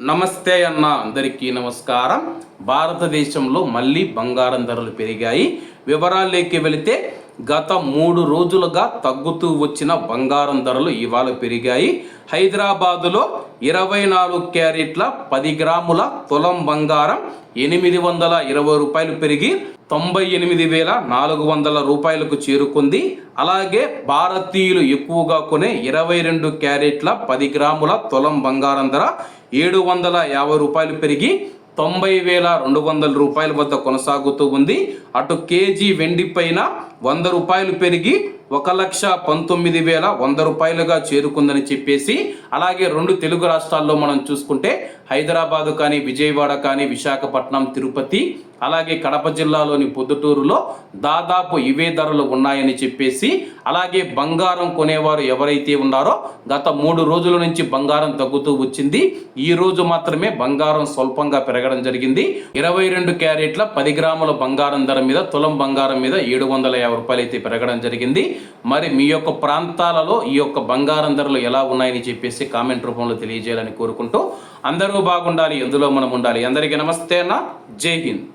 నమస్తే అన్న అందరికీ నమస్కారం. భారతదేశంలో మళ్ళీ బంగారం ధరలు పెరిగాయి. వివరాల్లోకి వెళితే గత మూడు రోజులుగా తగ్గుతూ వచ్చిన బంగారం ధరలు ఇవాళ పెరిగాయి. హైదరాబాదులో ఇరవై నాలుగు క్యారెట్ల పది గ్రాముల తులం బంగారం ఎనిమిది వందల ఇరవై రూపాయలు పెరిగి తొంభై ఎనిమిది వేల నాలుగు వందల రూపాయలకు చేరుకుంది. అలాగే భారతీయులు ఎక్కువగా కొనే ఇరవై రెండు క్యారెట్ల పది గ్రాముల తులం బంగారం ధర ఏడు వందల యాభై రూపాయలు పెరిగి తొంభై వేల రెండు వందల రూపాయల వద్ద కొనసాగుతూ ఉంది. అటు కేజీ వెండి పైన వంద రూపాయలు పెరిగి ఒక లక్ష పంతొమ్మిది వేల వంద రూపాయలుగా చేరుకుందని చెప్పేసి అలాగే రెండు తెలుగు రాష్ట్రాల్లో మనం చూసుకుంటే హైదరాబాదు కానీ విజయవాడ కానీ విశాఖపట్నం తిరుపతి అలాగే కడప జిల్లాలోని పొద్దుటూరులో దాదాపు ఇవే ధరలు ఉన్నాయని చెప్పేసి అలాగే బంగారం కొనేవారు ఎవరైతే ఉన్నారో గత మూడు రోజుల నుంచి బంగారం తగ్గుతూ వచ్చింది. ఈ రోజు మాత్రమే బంగారం స్వల్పంగా పెరగడం జరిగింది. ఇరవై రెండు క్యారెట్ల పది గ్రాముల బంగారం ధర మీద తులం బంగారం మీద ఏడు వందల యాభై రూపాయలు అయితే పెరగడం జరిగింది. మరి మీ యొక్క ప్రాంతాలలో ఈ యొక్క బంగారం ధరలు ఎలా ఉన్నాయని చెప్పేసి కామెంట్ రూపంలో తెలియజేయాలని కోరుకుంటూ అందరూ బాగుండాలి ఎందులో మనం ఉండాలి. అందరికీ నమస్తే అన్న. జై హింద్.